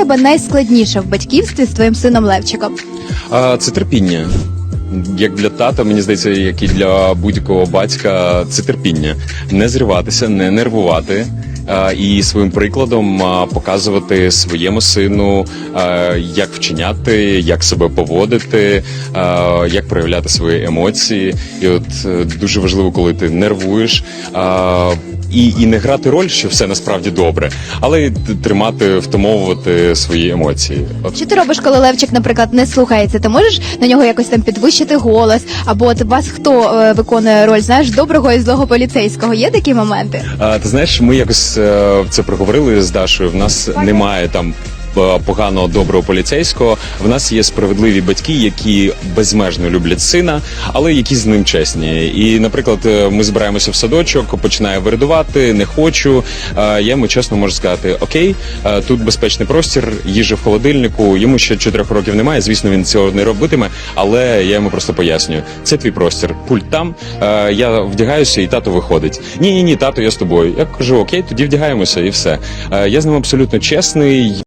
тебе найскладніше в батьківстві з твоїм сином Левчиком? А, це терпіння. Як для тата, мені здається, як і для будь-якого батька, це терпіння. Не зриватися, не нервувати. І своїм прикладом показувати своєму сину, як вчиняти, як себе поводити, як проявляти свої емоції. І от е, дуже важливо, коли ти нервуєш. І, і не грати роль, що все насправді добре, але й тримати, втомовувати свої емоції. От Що ти робиш, коли Левчик, наприклад, не слухається? Ти можеш на нього якось там підвищити голос? Або от вас хто е, виконує роль, знаєш, доброго і злого поліцейського? Є такі моменти? А, ти знаєш, ми якось е, це проговорили з Дашою. В нас немає там. Е, Поганого доброго поліцейського в нас є справедливі батьки, які безмежно люблять сина, але які з ним чесні. І, наприклад, е, ми збираємося в садочок, починає виридувати, не хочу. Е, Я йому чесно можу сказати: Окей, тут безпечний простір, їжа в холодильнику. Йому ще чотирьох років немає. Звісно, він цього не робитиме, але я йому просто пояснюю: це твій простір. Пульт там. Я вдягаюся, і тато виходить. Ні, ні, ні, тато, я з тобою. Я кажу, окей, тоді вдягаємося, і все. Я з ним абсолютно чесний.